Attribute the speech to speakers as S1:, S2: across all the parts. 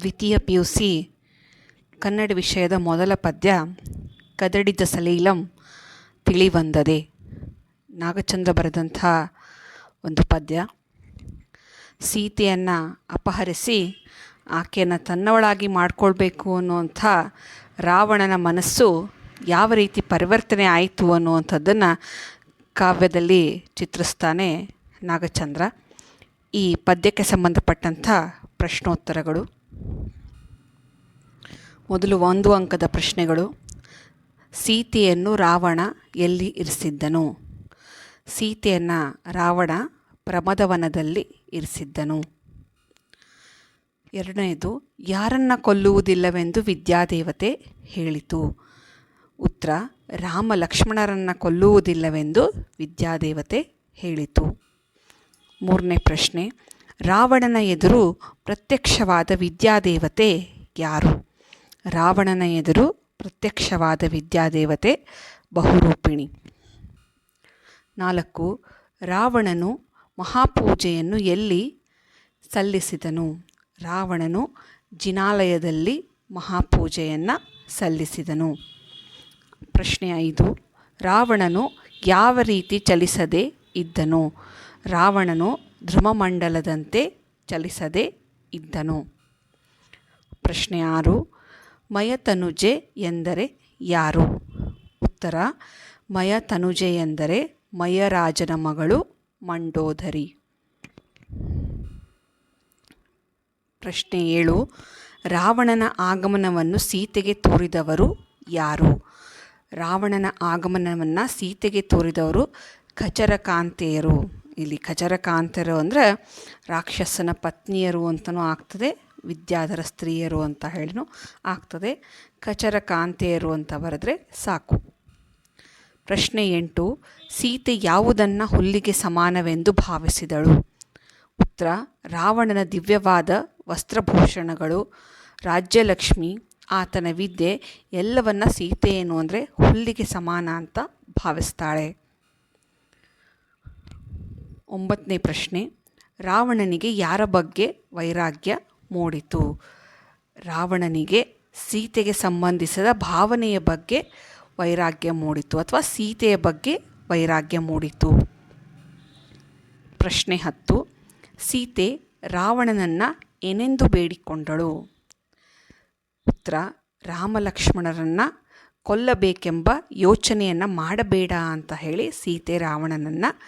S1: ದ್ವಿತೀಯ P U C Kannada ವಿಷಯದ ಮೊದಲ ಪದ್ಯ, ಕದಡಿದ ಸಲೀಲಂ ತಿಳಿವಂದದೆ. ನಾಗಚಂದ್ರ ಬರೆದಂಥ ಒಂದು ಪದ್ಯ. ಸೀತೆಯನ್ನು ಅಪಹರಿಸಿ ಆಕೆಯನ್ನು ತನ್ನವಳಾಗಿ ಮಾಡಿಕೊಳ್ಬೇಕು ಅನ್ನುವಂಥ ರಾವಣನ ಮನಸ್ಸು ಯಾವ ರೀತಿ ಪರಿವರ್ತನೆ ಆಯಿತು ಅನ್ನುವಂಥದ್ದನ್ನು ಕಾವ್ಯದಲ್ಲಿ ಚಿತ್ರಿಸ್ತಾನೆ ನಾಗಚಂದ್ರ. ಈ ಪದ್ಯಕ್ಕೆ ಸಂಬಂಧಪಟ್ಟಂಥ ಪ್ರಶ್ನೋತ್ತರಗಳು. ಮೊದಲು ಒಂದು ಅಂಕದ ಪ್ರಶ್ನೆಗಳು. ಸೀತೆಯನ್ನು ರಾವಣ ಎಲ್ಲಿ ಇರಿಸಿದ್ದನು? ಸೀತೆಯನ್ನು ರಾವಣ ಪ್ರಮದವನದಲ್ಲಿ ಇರಿಸಿದ್ದನು. ಎರಡನೆಯದು ಯಾರನ್ನು ಕೊಲ್ಲುವುದಿಲ್ಲವೆಂದು ವಿದ್ಯಾದೇವತೆ ಹೇಳಿತು. ಉತ್ತರ, ರಾಮ ಲಕ್ಷ್ಮಣರನ್ನು ಕೊಲ್ಲುವುದಿಲ್ಲವೆಂದು ವಿದ್ಯಾದೇವತೆ ಹೇಳಿತು. ಮೂರನೇ ಪ್ರಶ್ನೆ, ರಾವಣನ ಎದುರು ಪ್ರತ್ಯಕ್ಷವಾದ ವಿದ್ಯಾದೇವತೆ ಯಾರು? ರಾವಣನ ಎದುರು ಪ್ರತ್ಯಕ್ಷವಾದ ವಿದ್ಯಾದೇವತೆ ಬಹುರೂಪಿಣಿ. ನಾಲ್ಕು, ರಾವಣನು ಮಹಾಪೂಜೆಯನ್ನು ಎಲ್ಲಿ ಸಲ್ಲಿಸಿದನು? ರಾವಣನು ಜಿನಾಲಯದಲ್ಲಿ ಮಹಾಪೂಜೆಯನ್ನು ಸಲ್ಲಿಸಿದನು. ಪ್ರಶ್ನೆ ಐದು, ರಾವಣನು ಯಾವ ರೀತಿ ಚಲಿಸದೆ ಇದ್ದನು? ರಾವಣನು ಧ್ರುವಮಂಡಲದಂತೆ ಚಲಿಸದೆ ಇದ್ದನು. ಪ್ರಶ್ನೆ ಆರು ಮಯತನುಜೆ ಎಂದರೆ ಯಾರು? ಉತ್ತರ, ಮಯತನುಜೆ ಎಂದರೆ ಮಯರಾಜನ ಮಗಳು ಮಂಡೋದರಿ. ಪ್ರಶ್ನೆ ಏಳು, ರಾವಣನ ಆಗಮನವನ್ನು ಸೀತೆಗೆ ತೋರಿದವರು ಯಾರು? ರಾವಣನ ಆಗಮನವನ್ನು ಸೀತೆಗೆ ತೋರಿದವರು ಖಚರಕಾಂತೆಯರು. ಇಲ್ಲಿ ಖಚರಕಾಂತೆಯರು ಅಂದರೆ ರಾಕ್ಷಸನ ಪತ್ನಿಯರು ಅಂತಲೂ ಆಗ್ತದೆ. ವಿದ್ಯಾಧರ ಸ್ತ್ರೀಯರು ಅಂತ ಹೇಳಿನೂ ಆಗ್ತದೆ. ಖಚರಕಾಂತೆಯರು ಅಂತ ಬರೆದ್ರೆ ಸಾಕು. ಪ್ರಶ್ನೆ ಎಂಟು, ಸೀತೆ ಯಾವುದನ್ನು ಹುಲ್ಲಿಗೆ ಸಮಾನವೆಂದು ಭಾವಿಸಿದಳು? ಉತ್ತರ, ರಾವಣನ ದಿವ್ಯವಾದ ವಸ್ತ್ರಭೂಷಣಗಳು, ರಾಜ್ಯಲಕ್ಷ್ಮಿ, ಆತನ ವಿದ್ಯೆ ಎಲ್ಲವನ್ನ ಸೀತೆ ಏನು ಅಂದರೆ ಹುಲ್ಲಿಗೆ ಸಮಾನ ಅಂತ ಭಾವಿಸ್ತಾಳೆ. ಒಂಬತ್ತನೇ ಪ್ರಶ್ನೆ, ರಾವಣನಿಗೆ ಯಾರ ಬಗ್ಗೆ ವೈರಾಗ್ಯ? ಮೂಡಿತು. ರಾವಣನಿಗೆ ಸೀತೆಗೆ ಸಂಬಂಧಿಸಿದ ಭಾವನೆಯ ಬಗ್ಗೆ ವೈರಾಗ್ಯ ಮೂಡಿತು ಅಥವಾ ಸೀತೆಯ ಬಗ್ಗೆ ವೈರಾಗ್ಯ ಮೂಡಿತು. ಪ್ರಶ್ನೆ ಹತ್ತು. ಸೀತೆ ರಾವಣನನ್ನು ಏನೆಂದು ಬೇಡಿಕೊಂಡಳು? ಉತ್ತರ. ರಾಮಲಕ್ಷ್ಮಣರನ್ನು ಕೊಲ್ಲಬೇಕೆಂಬ ಯೋಚನೆಯನ್ನು ಮಾಡಬೇಡ ಅಂತ ಹೇಳಿ ಸೀತೆ ರಾವಣನನ್ನು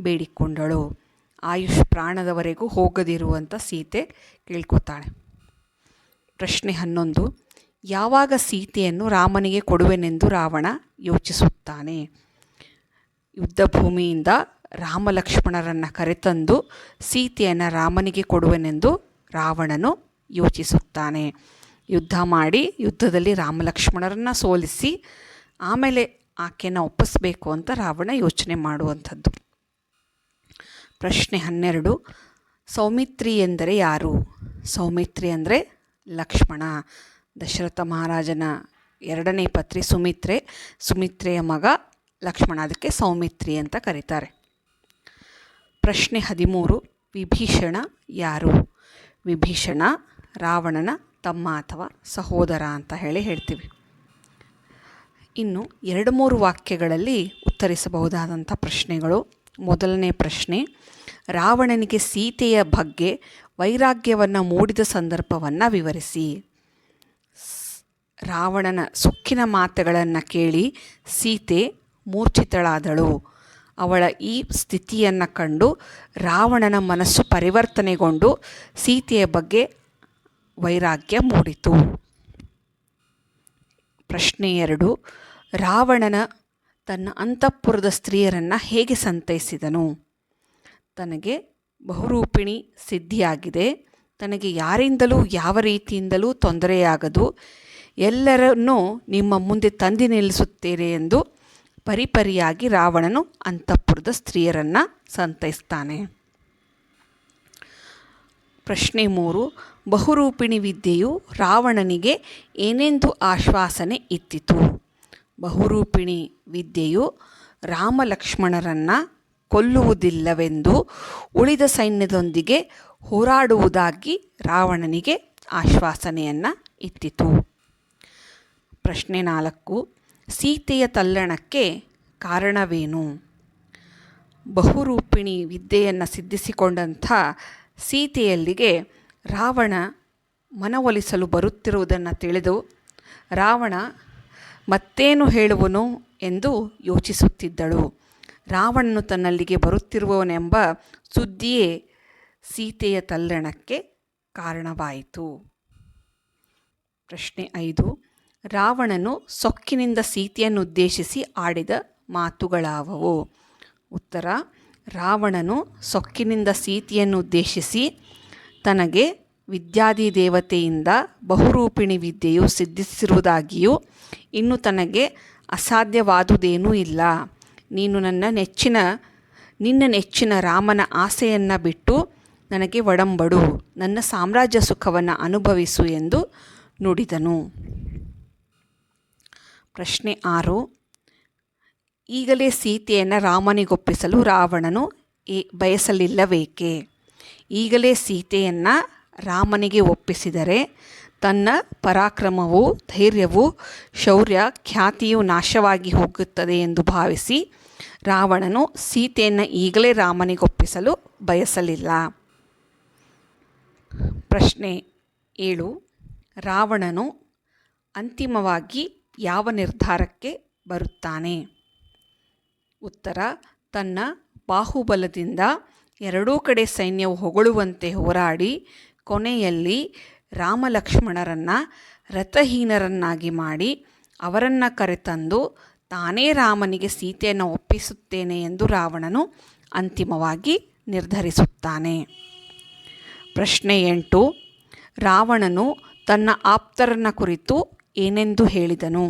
S1: ಬೇಡಿಕೊಂಡಳು. ಆಯುಷ್ ಪ್ರಾಣದವರೆಗೂ ಹೋಗದಿರುವಂಥ ಸೀತೆ ಕೇಳ್ಕೊತಾಳೆ. ಪ್ರಶ್ನೆ ಹನ್ನೊಂದು, ಯಾವಾಗ ಸೀತೆಯನ್ನು ರಾಮನಿಗೆ ಕೊಡುವೆನೆಂದು ರಾವಣ ಯೋಚಿಸುತ್ತಾನೆ? ಯುದ್ಧ ಭೂಮಿಯಿಂದ ರಾಮಲಕ್ಷ್ಮಣರನ್ನು ಕರೆತಂದು ಸೀತೆಯನ್ನು ರಾಮನಿಗೆ ಕೊಡುವೆನೆಂದು ರಾವಣನು ಯೋಚಿಸುತ್ತಾನೆ. ಯುದ್ಧ ಮಾಡಿ ಯುದ್ಧದಲ್ಲಿ ರಾಮಲಕ್ಷ್ಮಣರನ್ನು ಸೋಲಿಸಿ ಆಮೇಲೆ ಆಕೆಯನ್ನು ಒಪ್ಪಿಸ್ಬೇಕು ಅಂತ ರಾವಣ ಯೋಚನೆ ಮಾಡುವಂಥದ್ದು. ಪ್ರಶ್ನೆ ಹನ್ನೆರಡು. ಸೌಮಿತ್ರಿ ಎಂದರೆ ಯಾರು? ಸೌಮಿತ್ರಿ ಅಂದರೆ ಲಕ್ಷ್ಮಣ. ದಶರಥ ಮಹಾರಾಜನ ಎರಡನೇ ಪತ್ರಿ ಸುಮಿತ್ರೆ. ಸುಮಿತ್ರೆಯ ಮಗ ಲಕ್ಷ್ಮಣ. ಅದಕ್ಕೆ ಸೌಮಿತ್ರಿ ಅಂತ ಕರೀತಾರೆ. ಪ್ರಶ್ನೆ ಹದಿಮೂರು. ವಿಭೀಷಣ ಯಾರು? ವಿಭೀಷಣ ರಾವಣನ ತಮ್ಮ ಅಥವಾ ಸಹೋದರ ಅಂತ ಹೇಳಿ ಹೇಳ್ತೀವಿ. ಇನ್ನು ಎರಡು ಮೂರು ವಾಕ್ಯಗಳಲ್ಲಿ ಉತ್ತರಿಸಬಹುದಾದಂಥ ಪ್ರಶ್ನೆಗಳು ಮೊದಲನೇ ಪ್ರಶ್ನೆ, ರಾವಣನಿಗೆ ಸೀತೆಯ ಬಗ್ಗೆ ವೈರಾಗ್ಯವನ್ನು ಮೂಡಿದ ಸಂದರ್ಭವನ್ನು ವಿವರಿಸಿ. ರಾವಣನ ಸುಕ್ಕಿನ ಮಾತುಗಳನ್ನು ಕೇಳಿ ಸೀತೆ ಮೂರ್ಛಿತಳಾದಳು. ಅವಳ ಈ ಸ್ಥಿತಿಯನ್ನು ಕಂಡು ರಾವಣನ ಮನಸ್ಸು ಪರಿವರ್ತನೆಗೊಂಡು ಸೀತೆಯ ಬಗ್ಗೆ ವೈರಾಗ್ಯ ಮೂಡಿತು. ಪ್ರಶ್ನೆ ಎರಡು, ರಾವಣನ ತನ್ನ ಅಂತಃಪುರದ ಸ್ತ್ರೀಯರನ್ನು ಹೇಗೆ ಸಂತೈಸಿದನು? ತನಗೆ ಬಹುರೂಪಿಣಿ ಸಿದ್ಧಿಯಾಗಿದೆ. ತನಗೆ ಯಾರಿಂದಲೂ, ಯಾವ ರೀತಿಯಿಂದಲೂ ತೊಂದರೆಯಾಗದು. ಎಲ್ಲರನ್ನೂ ನಿಮ್ಮ ಮುಂದೆ ತಂದಿ ನಿಲ್ಲಿಸುತ್ತೇನೆ ಎಂದು ಪರಿಪರಿಯಾಗಿ ರಾವಣನು ಅಂತಃಪುರದ ಸ್ತ್ರೀಯರನ್ನು ಸಂತೈಸ್ತಾನೆ. ಪ್ರಶ್ನೆ ಮೂರು. ಬಹುರೂಪಿಣಿ ವಿದ್ಯೆಯು ರಾವಣನಿಗೆ ಏನೆಂದು ಆಶ್ವಾಸನೆ ಇತ್ತಿತು? ಬಹುರೂಪಿಣಿ ವಿದ್ಯೆಯು ರಾಮಲಕ್ಷ್ಮಣರನ್ನು ಕೊಲ್ಲುವುದಿಲ್ಲವೆಂದು ಉಳಿದ ಸೈನ್ಯದೊಂದಿಗೆ ಹೋರಾಡುವುದಾಗಿ ರಾವಣನಿಗೆ ಆಶ್ವಾಸನೆಯನ್ನು ಇತ್ತಿತು ಪ್ರಶ್ನೆ ನಾಲ್ಕು. ಸೀತೆಯ ತಲ್ಲಣಕ್ಕೆ ಕಾರಣವೇನು? ಬಹುರೂಪಿಣಿ ವಿದ್ಯೆಯನ್ನು ಸಿದ್ಧಿಸಿಕೊಂಡಂಥ ಸೀತೆಯಲ್ಲಿಗೆ ರಾವಣ ಮನವೊಲಿಸಲು ಬರುತ್ತಿರುವುದನ್ನು ತಿಳಿದು ರಾವಣ ಮತ್ತೇನು ಹೇಳುವನು ಎಂದು ಯೋಚಿಸುತ್ತಿದ್ದಳು. ರಾವಣನು ತನ್ನಲ್ಲಿಗೆ ಬರುತ್ತಿರುವವನೆಂಬ ಸುದ್ದಿಯೇ ಸೀತೆಯ ತಲ್ಲಣಕ್ಕೆ ಕಾರಣವಾಯಿತು. ಪ್ರಶ್ನೆ ಐದು. ರಾವಣನು ಸೊಕ್ಕಿನಿಂದ ಸೀತೆಯನ್ನು ಉದ್ದೇಶಿಸಿ ಆಡಿದ ಮಾತುಗಳಾವವು. ಉತ್ತರ. ರಾವಣನು ಸೊಕ್ಕಿನಿಂದ ಸೀತೆಯನ್ನು ಉದ್ದೇಶಿಸಿ ತನಗೆ ವಿದ್ಯಾದಿ ದೇವತೆಯಿಂದ ಬಹುರೂಪಿಣಿ ವಿದ್ಯೆಯು ಸಿದ್ಧಿಸಿರುವುದಾಗಿಯೂ ಇನ್ನು ತನಗೆ ಅಸಾಧ್ಯವಾದುದೇನೂ ಇಲ್ಲ. ನೀನು ನನ್ನ ನೆಚ್ಚಿನ, ನಿನ್ನ ನೆಚ್ಚಿನ ರಾಮನ ಆಸೆಯನ್ನು ಬಿಟ್ಟು ನನಗೆ ಒಡಂಬಡು. ನನ್ನ ಸಾಮ್ರಾಜ್ಯ ಸುಖವನ್ನು ಅನುಭವಿಸು ಎಂದು ನುಡಿದನು. ಪ್ರಶ್ನೆ ಆರು. ಈಗಲೇ ಸೀತೆಯನ್ನು ರಾಮನಿಗೊಪ್ಪಿಸಲು ರಾವಣನು ಏ ಬಯಸಲಿಲ್ಲವೇಕೆ? ಈಗಲೇ ಸೀತೆಯನ್ನು ರಾಮನಿಗೆ ಒಪ್ಪಿಸಿದರೆ ತನ್ನ ಪರಾಕ್ರಮವು ಧೈರ್ಯವು ಶೌರ್ಯ ಖ್ಯಾತಿಯು ನಾಶವಾಗಿ ಹೋಗುತ್ತದೆ ಎಂದು ಭಾವಿಸಿ ರಾವಣನು ಸೀತೆಯನ್ನು ಈಗಲೇ ರಾಮನಿಗೊಪ್ಪಿಸಲು ಬಯಸಲಿಲ್ಲ. ಪ್ರಶ್ನೆ ಏಳು. ರಾವಣನು ಅಂತಿಮವಾಗಿ ಯಾವ ನಿರ್ಧಾರಕ್ಕೆ ಬರುತ್ತಾನೆ? ಉತ್ತರ, ತನ್ನ ಬಾಹುಬಲದಿಂದ ಎರಡೂ ಕಡೆ ಸೈನ್ಯವು ಹೊಗಳುವಂತೆ ಹೋರಾಡಿ ಕೊನೆಯಲ್ಲಿ ರಾಮಲಕ್ಷ್ಮಣರನ್ನು ರಥಹೀನರನ್ನಾಗಿ ಮಾಡಿ ಅವರನ್ನು ಕರೆತಂದು ತಾನೇ ರಾಮನಿಗೆ ಸೀತೆಯನ್ನು ಒಪ್ಪಿಸುತ್ತೇನೆ ಎಂದು ರಾವಣನು ಅಂತಿಮವಾಗಿ ನಿರ್ಧರಿಸುತ್ತಾನೆ. ಪ್ರಶ್ನೆ ಎಂಟು, ರಾವಣನು ತನ್ನ ಆಪ್ತರನ್ನ ಕುರಿತು ಏನೆಂದು ಹೇಳಿದನು?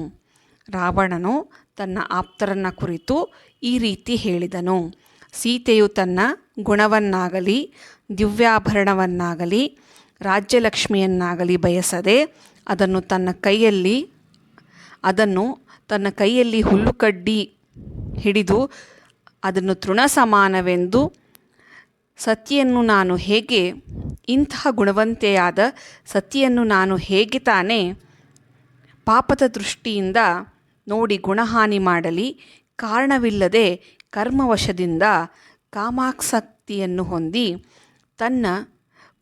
S1: ರಾವಣನು ತನ್ನ ಆಪ್ತರನ್ನ ಕುರಿತು ಈ ರೀತಿ ಹೇಳಿದನು. ಸೀತೆಯು ತನ್ನ ಗುಣವನ್ನಾಗಲಿ ದಿವ್ಯಾಭರಣವನ್ನಾಗಲಿ, ರಾಜ್ಯಲಕ್ಷ್ಮಿಯನ್ನಾಗಲಿ ಬಯಸದೆ ಅದನ್ನು ತನ್ನ ಕೈಯಲ್ಲಿ, ಅದನ್ನು ತನ್ನ ಕೈಯಲ್ಲಿ ಹುಲ್ಲುಕಡ್ಡಿ ಹಿಡಿದು ಅದನ್ನು ತೃಣ ಸಮಾನವೆಂದು ಸತಿಯನ್ನು ನಾನು ಹೇಗೆ, ಇಂತಹ ಗುಣವಂತೆಯಾದ ಸತಿಯನ್ನು ನಾನು ಹೇಗೆ ತಾನೇ ಪಾಪದ ದೃಷ್ಟಿಯಿಂದ ನೋಡಿ ಗುಣಹಾನಿ ಮಾಡಲಿ, ಕಾರಣವಿಲ್ಲದೆ ಕರ್ಮವಶದಿಂದ ಕಾಮಾಸಕ್ತಿಯನ್ನು ಹೊಂದಿ ತನ್ನ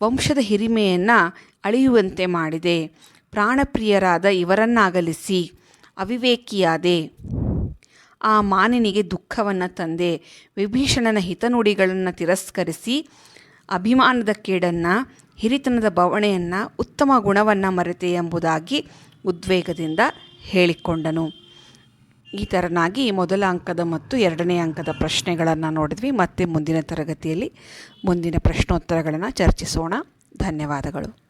S1: ವಂಶದ ಹಿರಿಮೆಯನ್ನು ಅಳಿಯುವಂತೆ ಮಾಡಿದೆ. ಪ್ರಾಣಪ್ರಿಯರಾದ ಇವರನ್ನಾಗಲಿಸಿ ಅವಿವೇಕಿಯಾದೆ. ಆ ಮಾನಿನಿಗೆ ದುಃಖವನ್ನು ತಂದೆ ವಿಭೀಷಣನ ಹಿತನುಡಿಗಳನ್ನು ತಿರಸ್ಕರಿಸಿ ಅಭಿಮಾನದ ಕೇಡನ್ನು, ಹಿರಿತನದ ಬವಣೆಯನ್ನು, ಉತ್ತಮ ಗುಣವನ್ನು ಮರೆತೆ ಎಂಬುದಾಗಿ ಉದ್ವೇಗದಿಂದ ಹೇಳಿಕೊಂಡನು. ಈ ಥರನಾಗಿ ಮೊದಲ ಅಂಕದ ಮತ್ತು ಎರಡನೇ ಅಂಕದ ಪ್ರಶ್ನೆಗಳನ್ನು ನೋಡಿದ್ವಿ. ಮತ್ತೆ ಮುಂದಿನ ತರಗತಿಯಲ್ಲಿ ಮುಂದಿನ ಪ್ರಶ್ನೋತ್ತರಗಳನ್ನು ಚರ್ಚಿಸೋಣ. ಧನ್ಯವಾದಗಳು.